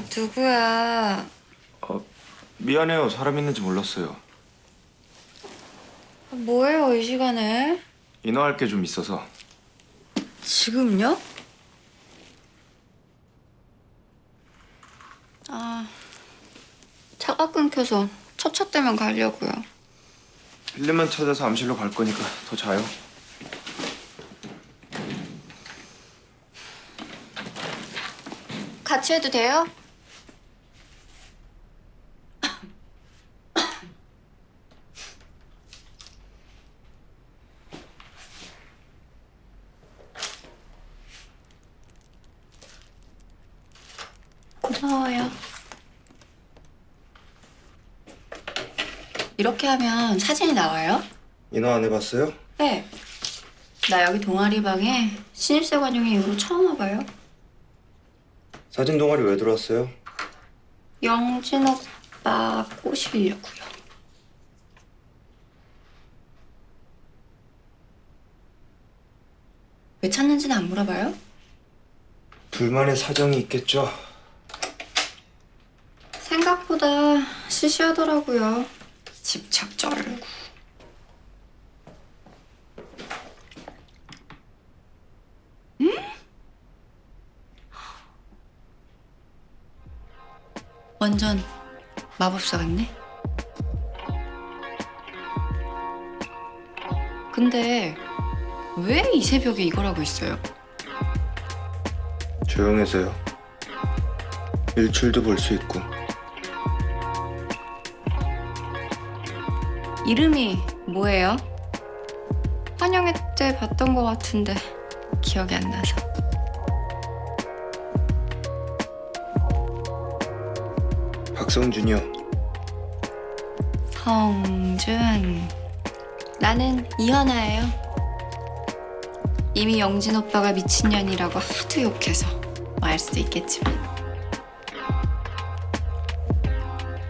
아, 누구야? 어, 미안해요. 사람 있는지 몰랐어요. 아, 뭐예요, 이 시간에? 인화할 게 좀 있어서. 지금요? 아, 차가 끊겨서 첫차 때면 가려고요. 필름만 찾아서 암실로 갈 거니까 더 자요. 같이 해도 돼요? 이렇게 하면 사진이 나와요? 인화 안 해봤어요? 네. 나 여기 동아리 방에 신입생 관용 이후로 처음 와봐요. 사진 동아리 왜 들어왔어요? 영진 오빠 꼬시려고요. 왜 찾는지는 안 물어봐요? 둘만의 사정이 있겠죠. 생각보다 시시하더라고요. 집착 쩔고. 완전 마법사 같네. 근데 왜 이 새벽에 이걸 하고 있어요? 조용해서요. 일출도 볼 수 있고. 이름이 뭐예요? 환영회 때 봤던 것 같은데 기억이 안 나서. 박성준이요. 성준. 나는 이현아예요. 이미 영진 오빠가 미친년이라고 하도 욕해서 말 수도 있겠지만.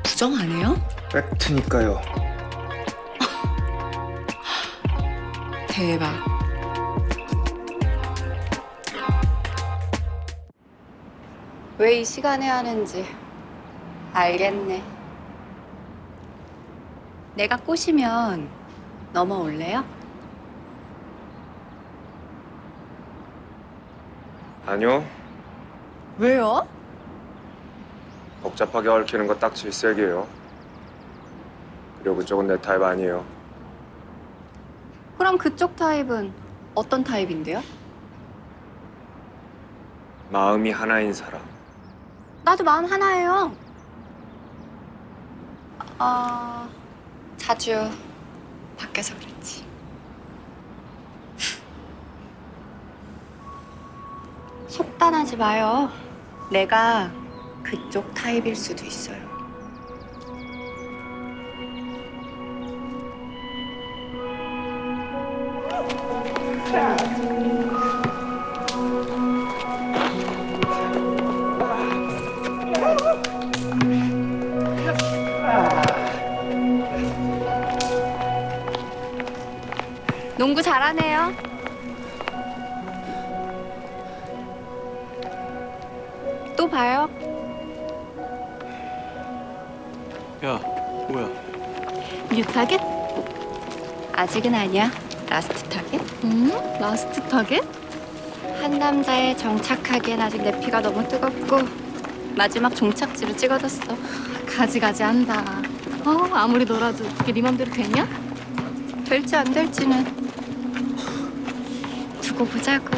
부정 안 해요? 팩트니까요. 대박. 왜 이 시간에 하는지 알겠네. 내가 꼬시면 넘어올래요? 아니요. 왜요? 복잡하게 얽히는 거 딱 질색이에요. 그리고 그쪽은 내 타입 아니에요. 그럼 그쪽 타입은 어떤 타입인데요? 마음이 하나인 사람. 나도 마음 하나예요. 아, 자주 밖에서 그렇지. 속단하지 마요. 내가 그쪽 타입일 수도 있어요. 농구 잘하네요. 또 봐요. 야, 뭐야? 뉴 타겟? 아직은 아니야. 라스트 타겟? 음? 라스트 타겟? 한 남자에 정착하기엔 아직 내 피가 너무 뜨겁고 마지막 종착지로 찍어뒀어. 가지가지 한다. 어, 아무리 놀아도 그게 네 맘대로 되냐? 될지 안 될지는 두고 보자고.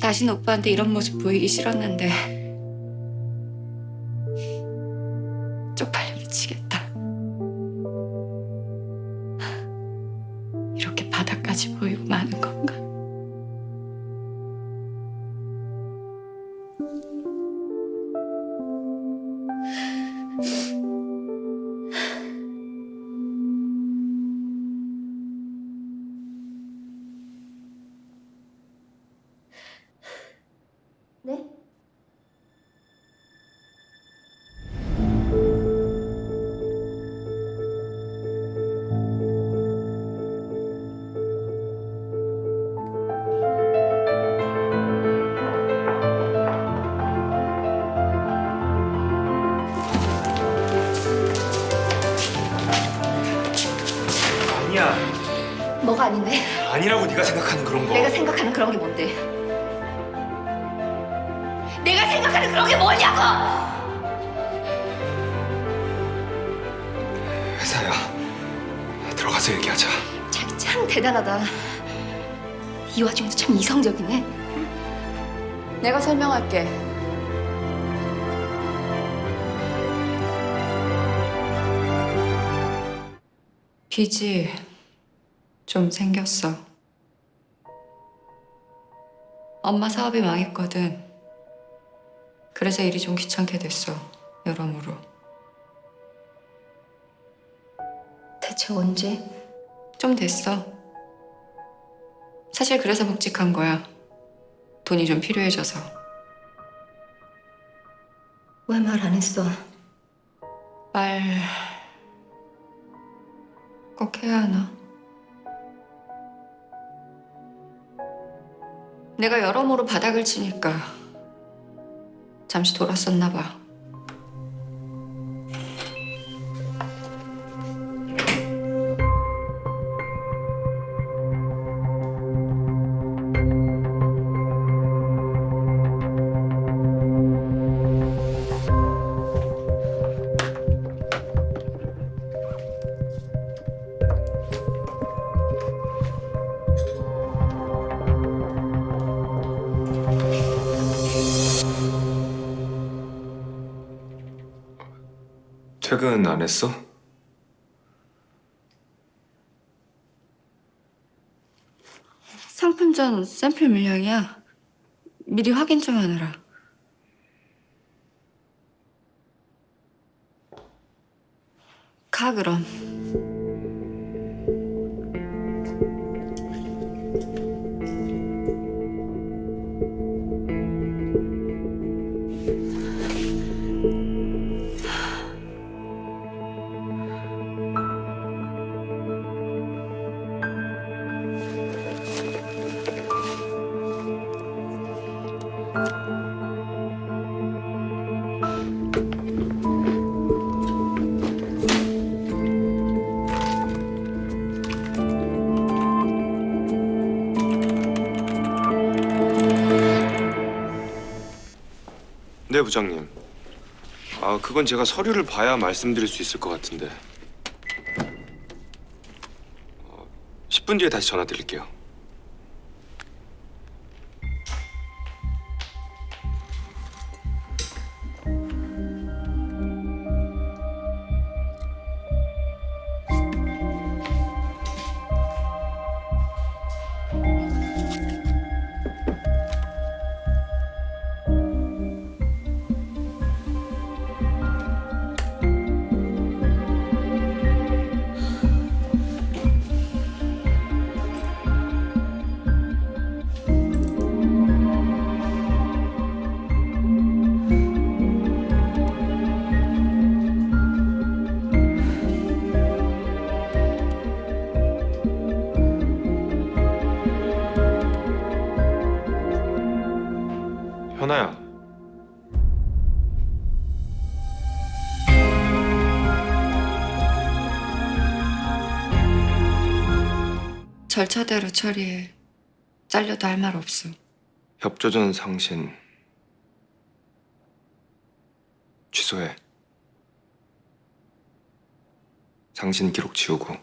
다신 오빠한테 이런 모습 보이기 싫었는데 쪽팔 바닥까지 보이고 마는 건가? 아닌데? 아니라고 네가 생각하는 그런 거. 내가 생각하는 그런 게 뭔데? 내가 생각하는 그런 게 뭐냐고! 회사야. 들어가서 얘기하자. 자기 참 대단하다. 이 와중에도 참 이성적이네. 내가 설명할게. 빚이 좀 생겼어. 엄마 사업이 망했거든. 그래서 일이 좀 귀찮게 됐어. 여러모로. 대체 언제? 좀 됐어. 사실 그래서 묵직한 거야. 돈이 좀 필요해져서. 왜 말 안 했어? 말... 꼭 해야 하나? 내가 여러모로 바닥을 치니까 잠시 돌았었나 봐. 퇴근 안 했어? 상품 전 샘플 물량이야. 미리 확인 좀 하느라. 가 그럼. 네, 부장님. 아, 그건 제가 서류를 봐야 말씀드릴 수 있을 것 같은데. 어, 10분 뒤에 다시 전화 드릴게요. 절차대로 처리해. 잘려도 할 말 없어. 협조전 상신 취소해. 상신 기록 지우고.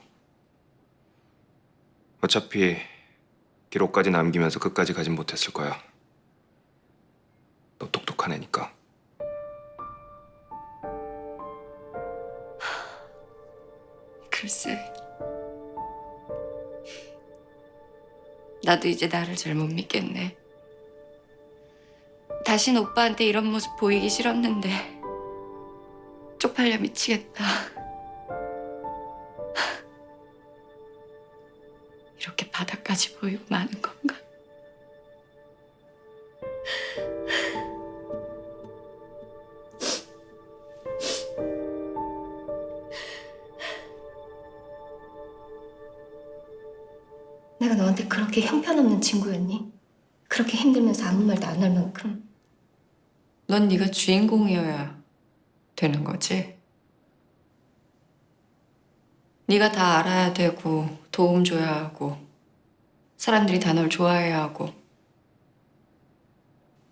어차피 기록까지 남기면서 끝까지 가진 못했을 거야. 너 똑똑한 애니까. 글쎄. 나도 이제 나를 잘 못 믿겠네. 다신 오빠한테 이런 모습 보이기 싫었는데 쪽팔려 미치겠다. 이렇게 바닥까지 보이고 마는 건가? 그렇게 형편없는 친구였니? 그렇게 힘들면서 아무 말도 안 할 만큼 넌 네가 주인공이어야 되는 거지? 네가 다 알아야 되고 도움 줘야 하고 사람들이 다 널 좋아해야 하고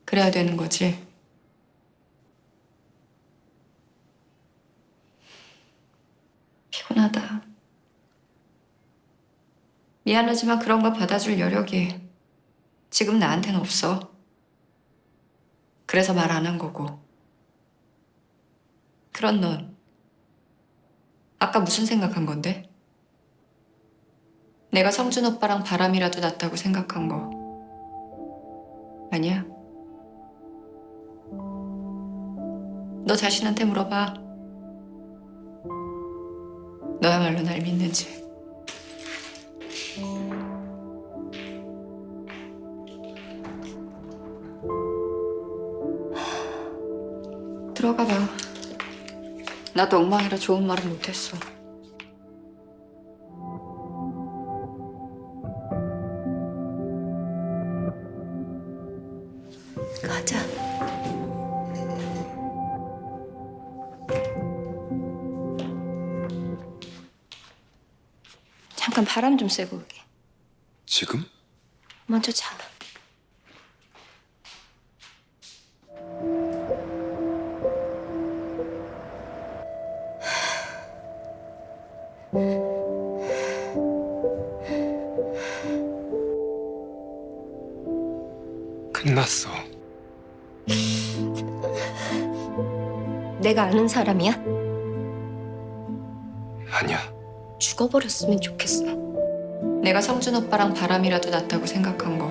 그래야 되는 거지. 피곤하다. 미안하지만 그런 거 받아줄 여력이 지금 나한테는 없어. 그래서 말 안 한 거고. 그런 넌 아까 무슨 생각한 건데? 내가 성준 오빠랑 바람이라도 났다고 생각한 거 아니야? 너 자신한테 물어봐. 너야말로 날 믿는지. 들어가 봐. 나도 엉망이라 좋은 말은 못했어. 가자. 잠깐 바람 좀 쐬고 오게. 지금? 먼저 자. 끝났어. 내가 아는 사람이야? 아니야. 죽어버렸으면 좋겠어. 내가 성준 오빠랑 바람이라도 났다고 생각한 거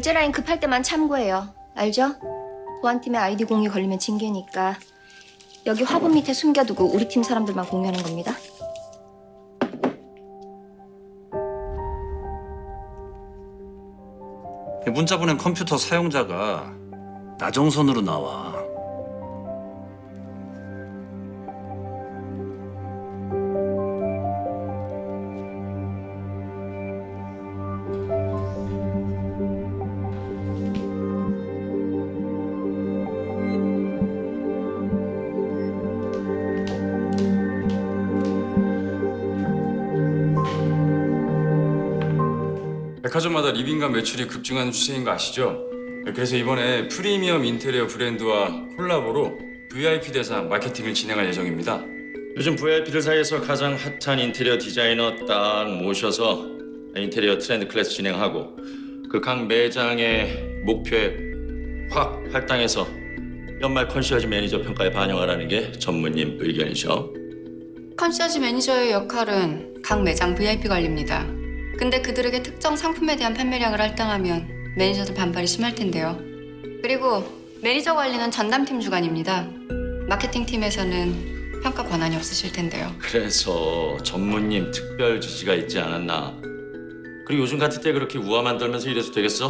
결제 라인 급할 때만 참고해요. 알죠? 보안팀의 아이디 공유 걸리면 징계니까 여기 화분 밑에 숨겨두고 우리 팀 사람들만 공유하는 겁니다. 문자 보낸 컴퓨터 사용자가 나정선으로 나와. 백화점마다 리빙감 매출이 급증하는 추세인 거 아시죠? 그래서 이번에 프리미엄 인테리어 브랜드와 콜라보로 VIP 대상 마케팅을 진행할 예정입니다. 요즘 VIP들 사이에서 가장 핫한 인테리어 디자이너 딱 모셔서 인테리어 트렌드 클래스 진행하고 그 각 매장의 목표에 확 할당해서 연말 컨시어지 매니저 평가에 반영하라는 게 전무님 의견이죠. 컨시어지 매니저의 역할은 각 매장 VIP 관리입니다. 근데 그들에게 특정 상품에 대한 판매량을 할당하면 매니저들 반발이 심할 텐데요. 그리고 매니저 관리는 전담팀 주관입니다. 마케팅 팀에서는 평가 권한이 없으실 텐데요. 그래서 전무님 특별 지시가 있지 않았나. 그리고 요즘 같은 때 그렇게 우아만 떨면서 이래서 되겠어?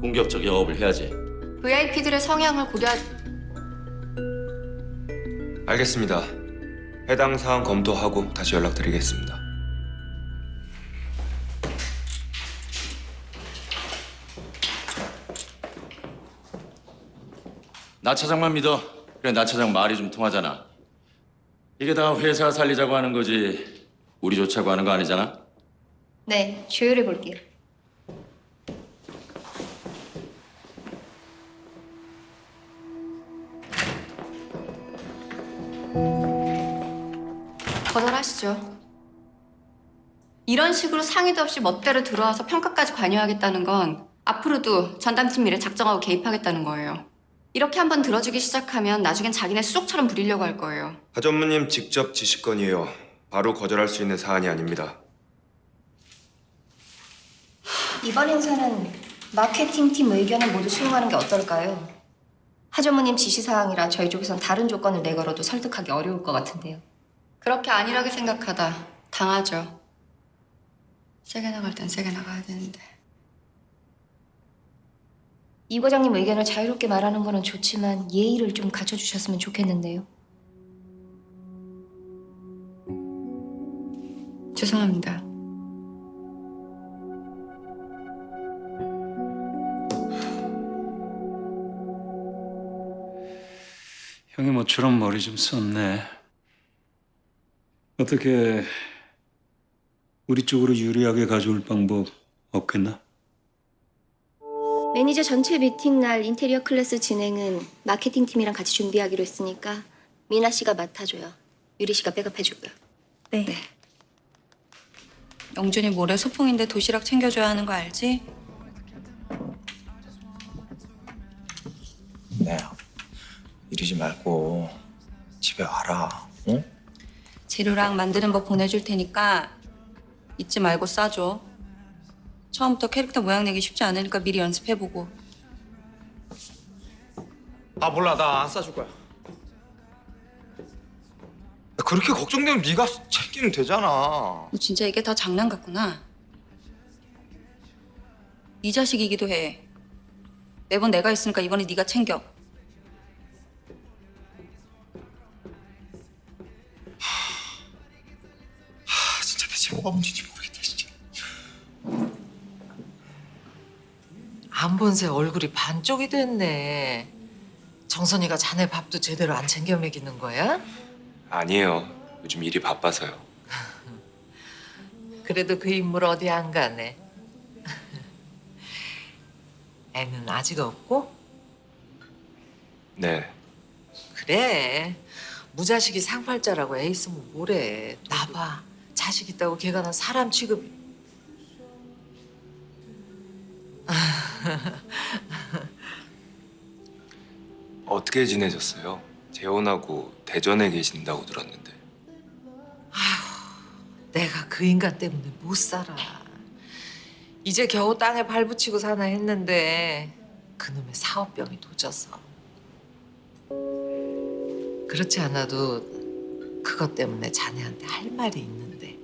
공격적 영업을 해야지. VIP들의 성향을 고려 알겠습니다. 해당 사항 검토하고 다시 연락드리겠습니다. 나 차장만 믿어. 그래 나 차장 말이 좀 통하잖아. 이게 다 회사 살리자고 하는 거지. 우리 좋자고 하는 거 아니잖아. 네, 조율해 볼게요. 거절하시죠. 이런 식으로 상의도 없이 멋대로 들어와서 평가까지 관여하겠다는 건 앞으로도 전담팀 일에 작정하고 개입하겠다는 거예요. 이렇게 한번 들어주기 시작하면 나중엔 자기네 수족처럼 부리려고 할 거예요. 하 전무님 직접 지시건이에요. 바로 거절할 수 있는 사안이 아닙니다. 이번 행사는 마케팅 팀 의견을 모두 수용하는 게 어떨까요? 하전무님 지시사항이라 저희 쪽에선 다른 조건을 내걸어도 설득하기 어려울 것 같은데요. 그렇게 안일하게 생각하다 당하죠. 세게 나갈 땐 세게 나가야 되는데. 이 과장님 의견을 자유롭게 말하는 거는 좋지만 예의를 좀 갖춰주셨으면 좋겠는데요. 죄송합니다. 형이 모처럼 머리 좀 썼네. 어떻게 우리 쪽으로 유리하게 가져올 방법 없겠나? 매니저 전체 미팅 날 인테리어 클래스 진행은 마케팅 팀이랑 같이 준비하기로 했으니까 미나 씨가 맡아줘요. 유리 씨가 백업해주고요. 네. 영준이 모레 소풍인데 도시락 챙겨줘야 하는 거 알지? 네. 이러지 말고 집에 와라. 응? 재료랑 만드는 법 보내줄 테니까 잊지 말고 싸줘. 처음부터 캐릭터 모양 내기 쉽지 않으니까 미리 연습해보고. 아 몰라 나 안 싸줄 거야. 그렇게 걱정되면 네가 챙기면 되잖아. 너 진짜 이게 다 장난 같구나. 네 자식이기도 해. 매번 내가 있으니까 이번에 네가 챙겨. 아 진짜 대체 뭐가 문제인지 모르겠다 안 본 새 얼굴이 반쪽이 됐네. 정선이가 자네 밥도 제대로 안 챙겨 먹이는 거야? 아니에요. 요즘 일이 바빠서요. 그래도 그 인물 어디 안 가네. 애는 아직 없고? 네. 그래. 무자식이 상팔자라고 애 있으면 뭐래. 나봐. 자식 있다고 걔가 난 사람 취급 어떻게 지내셨어요? 재혼하고 대전에 계신다고 들었는데. 내가 그 인간 때문에 못 살아. 이제 겨우 땅에 발붙이고 사나 했는데 그놈의 사업병이 도져서. 그렇지 않아도 그것 때문에 자네한테 할 말이 있는데.